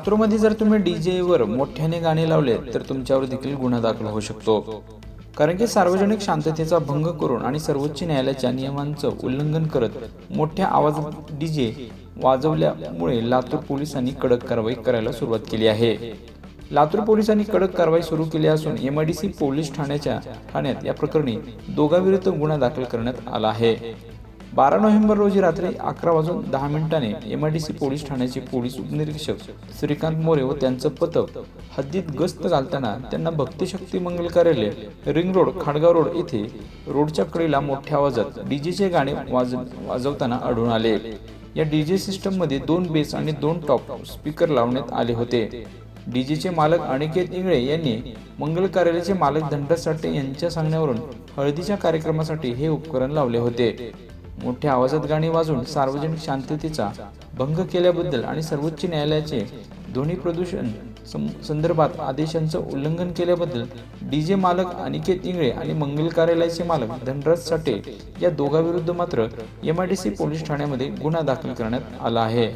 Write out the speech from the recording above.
लातूरमध्ये जर तुम्ही डी वर मोठ्याने गाणे लावले तर तुमच्यावर देखील गुन्हा दाखल होऊ शकतो. कारण की सार्वजनिक शांततेचा भंग करून आणि सर्वोच्च न्यायालयाच्या नियमांचं उल्लंघन करत मोठ्या आवाजात डीजे वाजवल्यामुळे लातूर पोलिसांनी कडक कारवाई करायला सुरुवात केली आहे. लातूर पोलिसांनी कडक कारवाई सुरू केली असून M I D C police ठाण्याच्या ठाण्यात या प्रकरणी दोघांविरुद्ध गुन्हा दाखल करण्यात आला आहे. बारा नोव्हेंबर रोजी रात्री अकरा वाजून दहा मिनटाने M I D C police ठाण्याचे पोलीस उपनिरीक्षक श्रीकांत मोरे व त्यांचं पथक हद्दीत गस्त घालताना त्यांना भक्तिशक्ती मंगल कार्यालय रिंग रोड खाडगाव रोड येथे रोडच्या कडेला मोठ्या आवाजात डीजेचे गाणे वाज वाजवताना आढळून आले. या डीजे सिस्टममध्ये दोन बेस आणि दोन टॉप स्पीकर लावण्यात आले होते. डीजेचे मालक अनिकेत इंगळे यांनी मंगल कार्यालयाचे मालक धनराज साठे यांच्या सांगण्यावरून हळदीच्या कार्यक्रमासाठी हे उपकरण लावले होते. मोठ्या आवाजात गाणी वाजवून सार्वजनिक शांततेचा भंग केल्याबद्दल आणि सर्वोच्च न्यायालयाचे ध्वनी प्रदूषण सं- संदर्भात आदेशांचं उल्लंघन केल्याबद्दल डीजे मालक अनिकेत इंगळे आणि मंगल कार्यालयाचे मालक धनराज साठे या दोघांविरुद्ध मात्र एमआयडीसी पोलीस ठाण्यामध्ये गुन्हा दाखल करण्यात आला आहे.